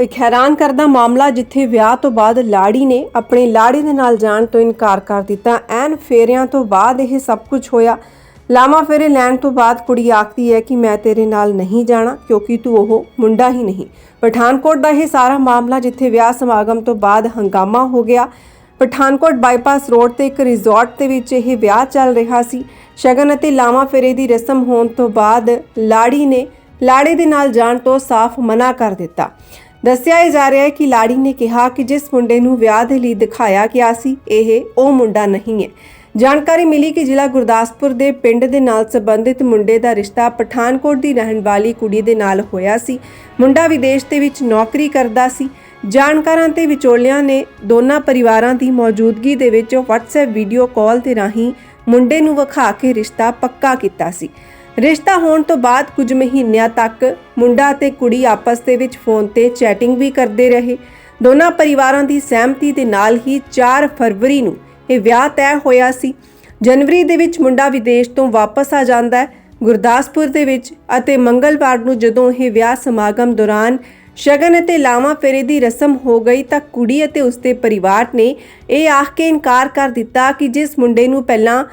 ਇੱਕ ਹੈਰਾਨ ਕਰਦਾ ਮਾਮਲਾ ਜਿੱਥੇ ਵਿਆਹ ਤੋਂ ਬਾਅਦ ਲਾੜੀ ਨੇ ਆਪਣੇ ਲਾੜੀ ਦੇ ਨਾਲ ਜਾਣ ਤੋਂ ਇਨਕਾਰ ਕਰ ਦਿੱਤਾ। ਐਨ ਫੇਰਿਆਂ ਤੋਂ ਬਾਅਦ ਇਹ ਸਭ ਕੁਝ ਹੋਇਆ। ਲਾਮਾ ਫੇਰੇ ਲੈਣ ਤੋਂ ਬਾਅਦ ਕੁੜੀ ਆਖਦੀ ਹੈ ਕਿ ਮੈਂ ਤੇਰੇ ਨਾਲ ਨਹੀਂ ਜਾਣਾ ਕਿਉਂਕਿ ਤੂੰ ਉਹ ਮੁੰਡਾ ਹੀ ਨਹੀਂ। ਪਠਾਨਕੋਟ ਦਾ ਇਹ ਸਾਰਾ ਮਾਮਲਾ ਜਿੱਥੇ ਵਿਆਹ ਸਮਾਗਮ ਤੋਂ ਬਾਅਦ ਹੰਗਾਮਾ ਹੋ ਗਿਆ। ਪਠਾਨਕੋਟ ਬਾਈਪਾਸ ਰੋਡ ਤੇ ਇੱਕ ਰਿਜ਼ੋਰਟ ਦੇ ਵਿੱਚ ਇਹ ਵਿਆਹ ਚੱਲ ਰਿਹਾ ਸੀ। ਸ਼ਗਨ ਅਤੇ ਲਾਮਾ ਫੇਰੇ ਦੀ ਰਸਮ ਹੋਣ ਤੋਂ ਬਾਅਦ ਲਾੜੀ ਨੇ ਲਾੜੇ ਦੇ ਨਾਲ ਜਾਣ ਤੋਂ ਸਾਫ਼ ਮਨਾ ਕਰ ਦਿੱਤਾ। ਦੱਸਿਆ ਇਹ ਜਾ ਰਿਹਾ ਹੈ ਕਿ ਲਾੜੀ ਨੇ ਕਿਹਾ ਕਿ ਜਿਸ ਮੁੰਡੇ ਨੂੰ ਵਿਆਹ ਦੇ ਲਈ ਦਿਖਾਇਆ ਗਿਆ ਸੀ, ਇਹ ਉਹ ਮੁੰਡਾ ਨਹੀਂ ਹੈ। ਜਾਣਕਾਰੀ ਮਿਲੀ ਕਿ ਜ਼ਿਲ੍ਹਾ ਗੁਰਦਾਸਪੁਰ ਦੇ ਪਿੰਡ ਦੇ ਨਾਲ ਸੰਬੰਧਿਤ ਮੁੰਡੇ ਦਾ ਰਿਸ਼ਤਾ ਪਠਾਨਕੋਟ ਦੀ ਰਹਿਣ ਵਾਲੀ ਕੁੜੀ ਦੇ ਨਾਲ ਹੋਇਆ ਸੀ। ਮੁੰਡਾ ਵਿਦੇਸ਼ ਦੇ ਵਿੱਚ ਨੌਕਰੀ ਕਰਦਾ ਸੀ। ਜਾਣਕਾਰਾਂ ਤੇ ਵਿਚੋਲਿਆਂ ਨੇ ਦੋਨਾਂ ਪਰਿਵਾਰਾਂ ਦੀ ਮੌਜੂਦਗੀ ਦੇ ਵਿੱਚ WhatsApp ਵੀਡੀਓ ਕਾਲ ਦੇ ਰਾਹੀਂ ਮੁੰਡੇ ਨੂੰ ਵਿਖਾ ਕੇ ਰਿਸ਼ਤਾ ਪੱਕਾ ਕੀਤਾ ਸੀ। ਰਿਸ਼ਤਾ ਹੋਣ ਤੋਂ ਬਾਅਦ ਕੁਝ ਮਹੀਨਿਆਂ ਤੱਕ ਮੁੰਡਾ ਅਤੇ ਕੁੜੀ ਆਪਸ ਦੇ ਵਿੱਚ ਫੋਨ ਤੇ ਚੈਟਿੰਗ ਵੀ ਕਰਦੇ ਰਹੇ। ਦੋਨਾਂ ਪਰਿਵਾਰਾਂ ਦੀ ਸਹਿਮਤੀ ਦੇ ਨਾਲ ਹੀ 4 ਫਰਵਰੀ ਨੂੰ ਇਹ ਵਿਆਹ ਤੈਅ ਹੋਇਆ ਸੀ। ਜਨਵਰੀ ਦੇ ਵਿੱਚ ਮੁੰਡਾ ਵਿਦੇਸ਼ ਤੋਂ ਵਾਪਸ ਆ ਜਾਂਦਾ ਹੈ, ਗੁਰਦਾਸਪੁਰ ਦੇ ਵਿੱਚ ਅਤੇ ਮੰਗਲਵਾਰ ਨੂੰ ਜਦੋਂ ਇਹ ਵਿਆਹ ਸਮਾਗਮ ਦੌਰਾਨ ਸ਼ਗਨ ਅਤੇ ਲਾਵਾਂ ਫੇਰੇ ਦੀ ਰਸਮ ਹੋ ਗਈ ਤਾਂ ਕੁੜੀ ਅਤੇ ਉਸਦੇ ਪਰਿਵਾਰ ਨੇ ਇਹ ਆਖ ਕੇ ਇਨਕਾਰ ਕਰ ਦਿੱਤਾ ਕਿ ਜਿਸ ਮੁੰਡੇ ਨੂੰ ਪਹਿਲਾਂ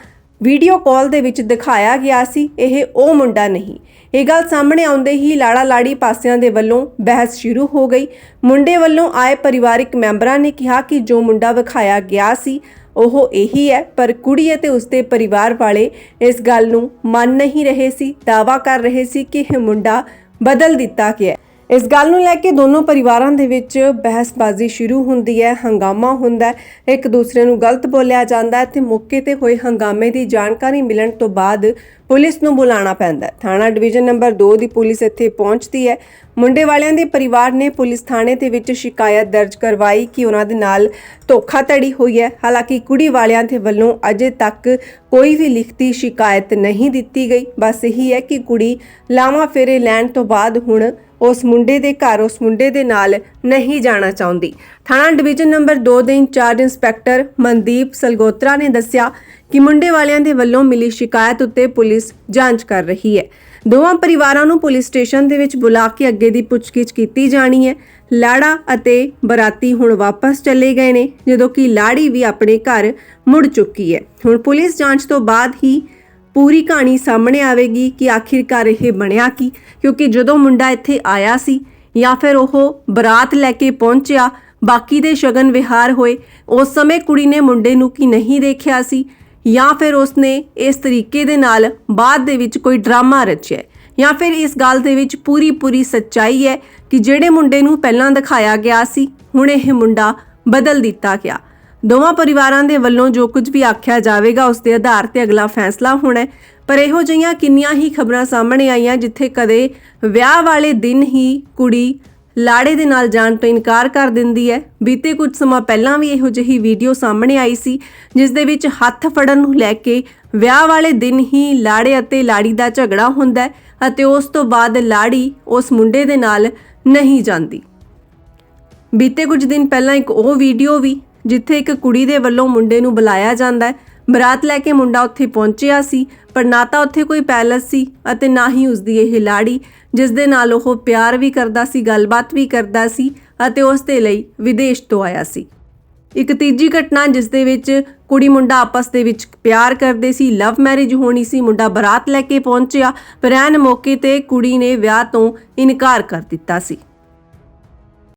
ਵੀਡੀਓ ਕਾਲ ਦੇ ਵਿੱਚ ਦਿਖਾਇਆ ਗਿਆ ਸੀ, ਇਹ ਉਹ ਮੁੰਡਾ ਨਹੀਂ ਇਹ ਗੱਲ ਸਾਹਮਣੇ ਆਉਂਦੇ ਹੀ ਲਾੜਾ ਲਾੜੀ ਪਾਸਿਆਂ ਦੇ ਵੱਲੋਂ ਬਹਿਸ ਸ਼ੁਰੂ ਹੋ ਗਈ ਮੁੰਡੇ ਵੱਲੋਂ ਆਏ ਪਰਿਵਾਰਿਕ ਮੈਂਬਰਾਂ ਨੇ ਕਿਹਾ ਕਿ ਜੋ ਮੁੰਡਾ ਵਿਖਾਇਆ ਗਿਆ ਸੀ, ਉਹ ਇਹੀ ਹੈ, ਪਰ ਕੁੜੀ ਅਤੇ ਉਸਦੇ ਪਰਿਵਾਰ ਵਾਲੇ ਇਸ ਗੱਲ ਨੂੰ ਮੰਨ ਨਹੀਂ ਰਹੇ ਸੀ ਦਾਵਾ ਕਰ ਰਹੇ ਸੀ ਕਿ ਇਹ ਮੁੰਡਾ ਬਦਲ ਦਿੱਤਾ ਗਿਆ ਹੈ। ਇਸ ਗੱਲ ਨੂੰ ਲੈ ਕੇ ਦੋਨੋਂ ਪਰਿਵਾਰਾਂ ਦੇ ਵਿੱਚ ਬਹਿਸਬਾਜ਼ੀ ਸ਼ੁਰੂ ਹੁੰਦੀ ਹੈ, ਹੰਗਾਮਾ ਹੁੰਦਾ ਹੈ। ਇੱਕ ਦੂਸਰੇ ਨੂੰ ਗਲਤ ਬੋਲਿਆ ਜਾਂਦਾ ਹੈ ਤੇ ਮੌਕੇ ਤੇ ਹੋਏ ਹੰਗਾਮੇ ਦੀ ਜਾਣਕਾਰੀ ਮਿਲਣ ਤੋਂ ਬਾਅਦ ਪੁਲਿਸ ਨੂੰ ਬੁਲਾਉਣਾ ਪੈਂਦਾ ਥਾਣਾ ਡਿਵੀਜ਼ਨ ਨੰਬਰ 2 ਦੀ ਪੁਲਿਸ ਇੱਥੇ ਪਹੁੰਚਦੀ ਹੈ। ਮੁੰਡੇ ਵਾਲਿਆਂ ਦੇ ਪਰਿਵਾਰ ਨੇ ਪੁਲਿਸ ਥਾਣੇ ਦੇ ਵਿੱਚ ਸ਼ਿਕਾਇਤ ਦਰਜ ਕਰਵਾਈ ਕਿ ਉਹਨਾਂ ਦੇ ਨਾਲ ਧੋਖਾਧੜੀ ਹੋਈ ਹੈ। ਹਾਲਾਂਕਿ ਕੁੜੀ ਵਾਲਿਆਂ ਦੇ ਵੱਲੋਂ ਅਜੇ ਤੱਕ ਕੋਈ ਵੀ ਲਿਖਤੀ ਸ਼ਿਕਾਇਤ ਨਹੀਂ ਦਿੱਤੀ ਗਈ। ਬਸ ਇਹੀ ਹੈ ਕਿ ਕੁੜੀ ਲਾਵਾਂ ਫੇਰੇ ਲੈਣ ਤੋਂ ਬਾਅਦ ਹੁਣ ਉਸ ਮੁੰਡੇ ਦੇ ਘਰ ਉਸ ਮੁੰਡੇ ਦੇ ਨਾਲ ਨਹੀਂ ਜਾਣਾ ਚਾਹੁੰਦੀ। ਥਾਣਾ ਡਿਵੀਜ਼ਨ ਨੰਬਰ 2 ਦੇ ਇੰਚਾਰਜ ਇੰਸਪੈਕਟਰ ਮਨਦੀਪ ਸਲਗੋਤਰਾ ਨੇ ਦੱਸਿਆ ਕਿ ਮੁੰਡੇ ਵਾਲਿਆਂ ਦੇ ਵੱਲੋਂ ਮਿਲੀ ਸ਼ਿਕਾਇਤ ਉੱਤੇ ਪੁਲਿਸ ਜਾਂਚ ਕਰ ਰਹੀ ਹੈ। ਦੋਵਾਂ ਪਰਿਵਾਰਾਂ ਨੂੰ ਪੁਲਿਸ ਸਟੇਸ਼ਨ ਦੇ ਵਿੱਚ ਬੁਲਾ ਕੇ ਅੱਗੇ ਦੀ ਪੁੱਛਗਿੱਛ ਕੀਤੀ ਜਾਣੀ ਹੈ। ਲਾੜਾ ਅਤੇ ਬਰਾਤੀ ਹੁਣ ਵਾਪਸ ਚਲੇ ਗਏ ਨੇ, ਜਦੋਂ ਕਿ ਲਾੜੀ ਵੀ ਆਪਣੇ ਘਰ ਮੁੜ ਚੁੱਕੀ ਹੈ। ਹੁਣ ਪੁਲਿਸ ਜਾਂਚ ਤੋਂ ਬਾਅਦ ਹੀ ਪੂਰੀ ਕਹਾਣੀ ਸਾਹਮਣੇ ਆਵੇਗੀ ਕਿ ਆਖਿਰਕਾਰ ਇਹ ਬਣਿਆ ਕੀ? ਕਿਉਂਕਿ ਜਦੋਂ ਮੁੰਡਾ ਇੱਥੇ ਆਇਆ ਸੀ ਜਾਂ ਫਿਰ ਉਹ ਬਰਾਤ ਲੈ ਕੇ ਪਹੁੰਚਿਆ, ਬਾਕੀ ਦੇ ਸ਼ਗਨ ਵਿਹਾਰ ਹੋਏ, ਉਸ ਸਮੇਂ ਕੁੜੀ ਨੇ ਮੁੰਡੇ ਨੂੰ ਕੀ ਨਹੀਂ ਦੇਖਿਆ ਸੀ ਜਾਂ ਫਿਰ ਉਸਨੇ ਇਸ ਤਰੀਕੇ ਦੇ ਨਾਲ ਬਾਅਦ ਦੇ ਵਿੱਚ ਕੋਈ ਡਰਾਮਾ ਰਚਿਆ ਜਾਂ ਫਿਰ ਇਸ ਗੱਲ ਦੇ ਵਿੱਚ ਪੂਰੀ ਪੂਰੀ ਸੱਚਾਈ ਹੈ ਕਿ ਜਿਹੜੇ ਮੁੰਡੇ ਨੂੰ ਪਹਿਲਾਂ ਦਿਖਾਇਆ ਗਿਆ ਸੀ, ਹੁਣ ਇਹ ਮੁੰਡਾ ਬਦਲ ਦਿੱਤਾ ਗਿਆ। ਦੋਵਾਂ ਪਰਿਵਾਰਾਂ ਦੇ ਵੱਲੋਂ ਜੋ ਕੁਝ ਵੀ ਆਖਿਆ ਜਾਵੇਗਾ, ਉਸ ਦੇ ਆਧਾਰ ਤੇ ਅਗਲਾ ਫੈਸਲਾ ਹੋਣਾ ਹੈ। ਪਰ ਇਹੋ ਜਿਹੀਆਂ ਕਿੰਨੀਆਂ ਹੀ ਖਬਰਾਂ ਸਾਹਮਣੇ ਆਈਆਂ, ਜਿੱਥੇ ਕਦੇ ਵਿਆਹ ਵਾਲੇ ਦਿਨ ਹੀ ਕੁੜੀ ਲਾੜੇ ਦੇ ਨਾਲ ਜਾਣ ਤੋਂ ਇਨਕਾਰ ਕਰ ਦਿੰਦੀ ਹੈ। ਬੀਤੇ ਕੁਝ ਸਮਾਂ ਪਹਿਲਾਂ ਵੀ ਇਹੋ ਜਿਹੀ ਵੀਡੀਓ ਸਾਹਮਣੇ ਆਈ ਸੀ, ਜਿਸ ਦੇ ਵਿੱਚ ਹੱਥ ਫੜਨ ਨੂੰ ਲੈ ਕੇ ਵਿਆਹ ਵਾਲੇ ਦਿਨ ਹੀ ਲਾੜੇ ਅਤੇ ਲਾੜੀ ਦਾ ਝਗੜਾ ਹੁੰਦਾ ਹੈ ਅਤੇ ਉਸ ਤੋਂ ਬਾਅਦ ਲਾੜੀ ਉਸ ਮੁੰਡੇ ਦੇ ਨਾਲ ਨਹੀਂ ਜਾਂਦੀ। ਬੀਤੇ ਕੁਝ ਦਿਨ ਪਹਿਲਾਂ ਇੱਕ ਉਹ ਵੀਡੀਓ ਵੀ ਜਿੱਥੇ ਇੱਕ ਕੁੜੀ ਦੇ ਵੱਲੋਂ ਮੁੰਡੇ ਨੂੰ ਬੁਲਾਇਆ ਜਾਂਦਾ ਹੈ। ਬਰਾਤ ਲੈ ਕੇ ਮੁੰਡਾ ਉੱਥੇ ਪਹੁੰਚਿਆ ਸੀ, ਪਰ ਨਾ ਤਾਂ ਉੱਥੇ ਕੋਈ ਪੈਲਸ ਸੀ ਅਤੇ ਨਾ ਹੀ ਉਸਦੀ ਇਹ ਲਾੜੀ, ਜਿਸ ਦੇ ਨਾਲ ਉਹ ਪਿਆਰ ਵੀ ਕਰਦਾ ਸੀ, ਗੱਲਬਾਤ ਵੀ ਕਰਦਾ ਸੀ ਅਤੇ ਉਸ ਦੇ ਲਈ ਵਿਦੇਸ਼ ਤੋਂ ਆਇਆ ਸੀ। ਇੱਕ ਤੀਜੀ ਘਟਨਾ ਜਿਸ ਦੇ ਵਿੱਚ ਕੁੜੀ ਮੁੰਡਾ ਆਪਸ ਦੇ ਵਿੱਚ ਪਿਆਰ ਕਰਦੇ ਸੀ, ਲਵ ਮੈਰਿਜ ਹੋਣੀ ਸੀ, ਮੁੰਡਾ ਬਰਾਤ ਲੈ ਕੇ ਪਹੁੰਚਿਆ, ਪਰ ਐਨ ਮੌਕੇ ਤੇ ਕੁੜੀ ਨੇ ਵਿਆਹ ਤੋਂ ਇਨਕਾਰ ਕਰ ਦਿੱਤਾ ਸੀ।